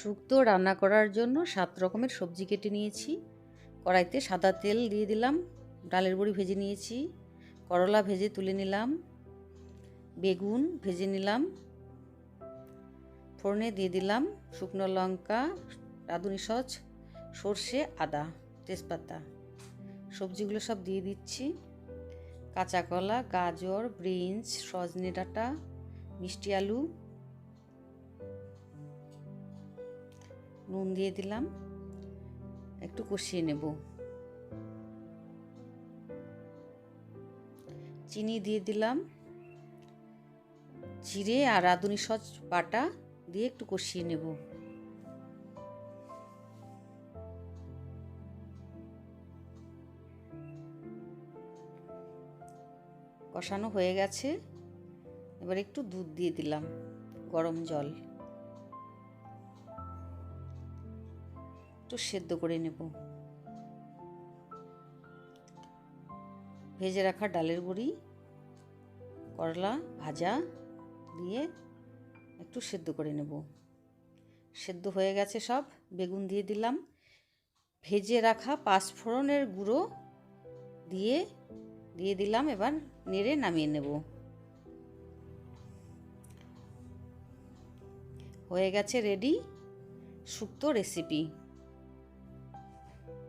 শুক্তো রান্না করার জন্য সাত রকমের সবজি কেটে নিয়েছি। কড়াইতে সাদা তেল দিয়ে দিলাম, ডালের বড়ি ভেজে নিয়েছি, করলা ভেজে তুলে নিলাম, বেগুন ভেজে নিলাম, ফোড়নে দিয়ে দিলাম শুকনো লঙ্কা, রাঁধুনি সচ সর্ষে, আদা, তেজপাতা। সবজিগুলো সব দিয়ে দিচ্ছি। কাঁচা কলা, গাজর, বিনস, সজনে ডাঁটা, মিষ্টি আলু নুন দিয়ে দিলাম। একটু কষিয়ে নেব। চিনি দিয়ে দিলাম। জিরে আর রাঁধুনি সচ বাটা দিয়ে একটু কষিয়ে নেব। কষানো হয়ে গেছে। এবার একটু দুধ দিয়ে দিলাম, গরম জল। একটু সেদ্ধ করে নেব। ভেজে রাখা ডালের বড়ি করলা ভাজা দিয়ে একটু সেদ্ধ করে নেব। সেদ্ধ হয়ে গেছে সব, বেগুন দিয়ে দিলাম। ভেজে রাখা পাঁচফোড়নের গুঁড়ো দিয়ে দিয়ে দিলাম, এবার নেড়ে নামিয়ে নেব। হয়ে গেছে রেডি শুক্তো রেসিপি